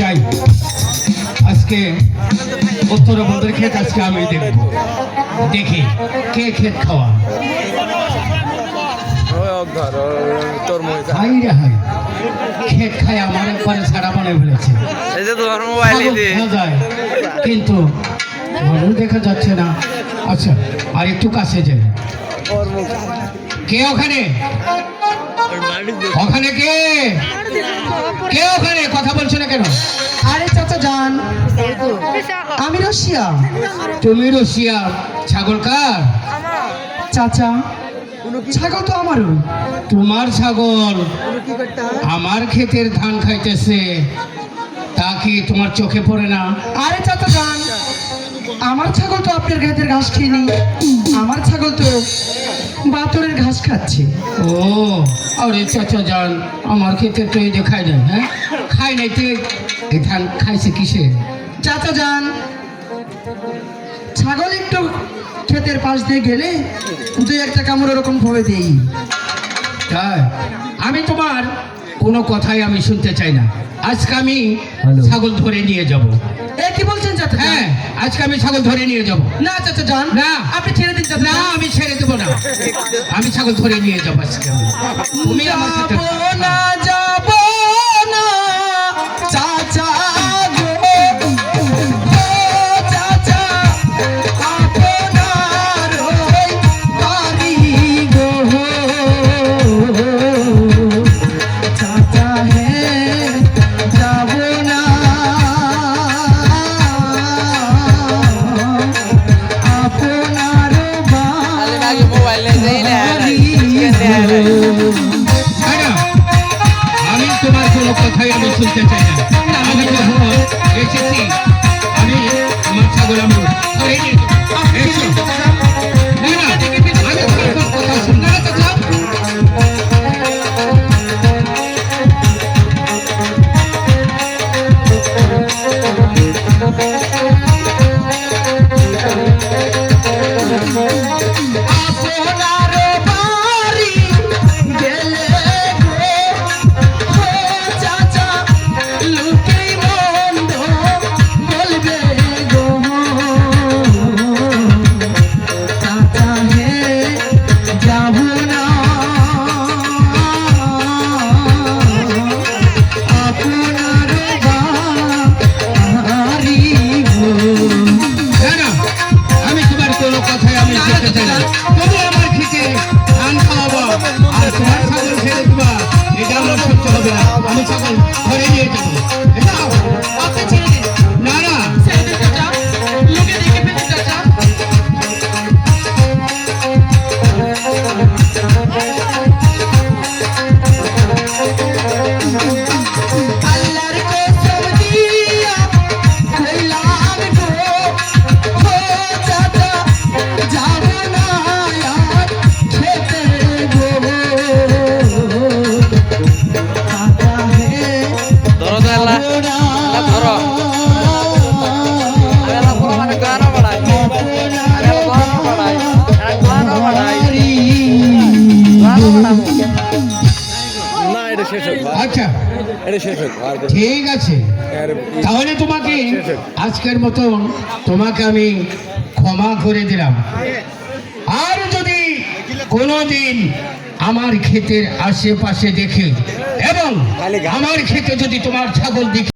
যাই আজকে উত্তরবঙ্গের ক্ষেত আজকে আমি দেখব। দেখি কে ক্ষেত খাওয়া? তোর হাই রে হাই। ক্ষেত খায় আমার একবারে সারা মনে ফেলেছে এই যে তোমার মোবাইল ছাগল কিন্তু মানুষ দেখা যাচ্ছে না। আচ্ছা আর একটু কাছে যাই। কে ওখানে? ওখানে কে? কে ওখানে? কথা বলছো না কেন? আরে চাচা যান। আমি রশিয়া। তুমি রশিয়া। ছাগল কার? চাচা। ছাগল তো আমারও। তোমার ছাগল আমার ক্ষেতের ধান খাইতেছে। তা কি তোমার চোখে পড়ে না? আরে চাচা যান আমার ছাগল তো আপনার ক্ষেতের ঘাস খেয়ে আমার ছাগল তো বাতরের ঘাস খাচ্ছে। ও আরে চাচা যান আমার ক্ষেতের তো এই যে খাই নাই হ্যাঁ? খাই নাই এই ধান খাইছে কিসে? চাচা যান ক্ষেতের পাশ দিয়ে গেলে দুই একটা কামড় ওরকম ভবে দেই। আমি তোমার কোনো কথাই আমি শুনতে চাই না। আজকে আমি ছাগল ধরে নিয়ে যাব। এ কি বলছেন চাচা হ্যাঁ আজকে আমি ছাগল ধরে নিয়ে যাব। না চাচা যান না। আপনি ছেড়ে দিন চাচা না আমি ছেড়ে দেবো না। আমি ছাগল ধরে নিয়ে যাব আজকে। তুমি আমার না আমি তোমার কোনো কথাই আমি শুনতে চাই না আমি যখন এসেছি আমি আমার ছাগল ধরে নিয়ে হবে আমি ছাগল ধরে নিয়ে যাব। আচ্ছা। ঠিক আছে। তাহলে তোমাকে আজকের মতন তোমাকে আমি ক্ষমা করে দিলাম। আর যদি কোনোদিন আমার ক্ষেতের আশেপাশে দেখে এবং আমার ক্ষেতে যদি তোমার ছাগল দেখে